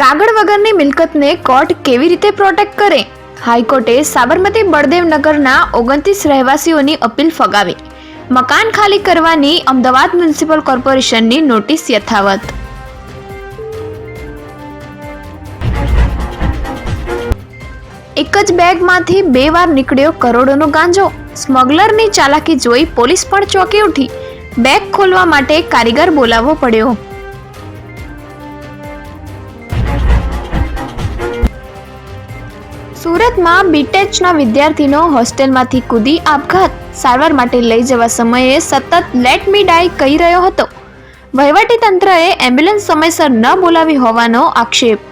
કાગળ વગરની મિલકતને કોર્ટ કેવી રીતે પ્રોટેક્ટ કરે? હાઈકોર્ટે સાબરમતી બળદેવનગરના ઓગણત્રીસ રહેવાસીઓની અપીલ ફગાવી. મકાન ખાલી કરવાની અમદાવાદ મ્યુનિસિપલ કોર્પોરેશનની નોટિસ યથાવત. એક જ બેગમાંથી બે વાર નીકળ્યો કરોડોનો ગાંજો. સ્મગલરની ચાલાકી જોઈ પોલીસ પણ ચોંકી ઉઠી. બેગ ખોલવા માટે કારીગર બોલાવવો પડ્યો. સુરતમાં બીટેચના વિદ્યાર્થીનો હોસ્ટેલમાંથી કૂદી આપઘાત. સારવાર માટે લઈ જવા સમયે સતત લેટ મી ડાય કહી રહ્યો હતો. વહીવટી તંત્રએ એમ્બ્યુલન્સ સમયસર ન બોલાવી હોવાનો આક્ષેપ.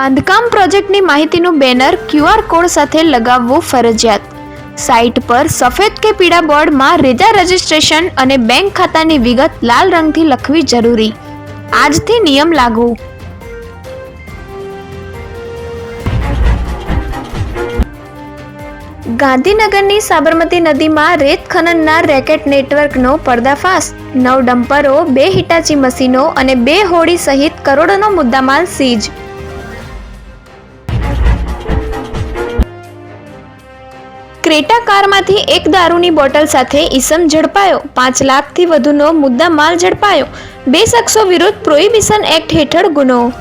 બાંધકામ પ્રોજેક્ટની માહિતીનું બેનર ક્યુઆર કોડ સાથે લગાવવું ફરજિયાત. સાઇટ પર સફેદ કે પીળા બોર્ડમાં રેજા રજિસ્ટ્રેશન અને બેંક ખાતાની વિગત લાલ રંગથી લખવી જરૂરી. આજથી નિયમ લાગુ. ગાંધીનગરની સાબરમતી નદીમાં રેત ખનનના રેકેટ નેટવર્કનો પર્દાફાશ. નવ ડમ્પરો, બે હિટાચી મશીનો અને બે હોડી સહિત કરોડોનો મુદ્દામાલ સીઝ. ક્રેટા કારમાંથી એક દારૂની બોટલ સાથે ઈસમ ઝડપાયો. પાંચ લાખથી વધુનો મુદ્દા માલ ઝડપાયો. બે શખ્સો વિરુદ્ધ પ્રોહિબિશન એક્ટ હેઠળ ગુનો.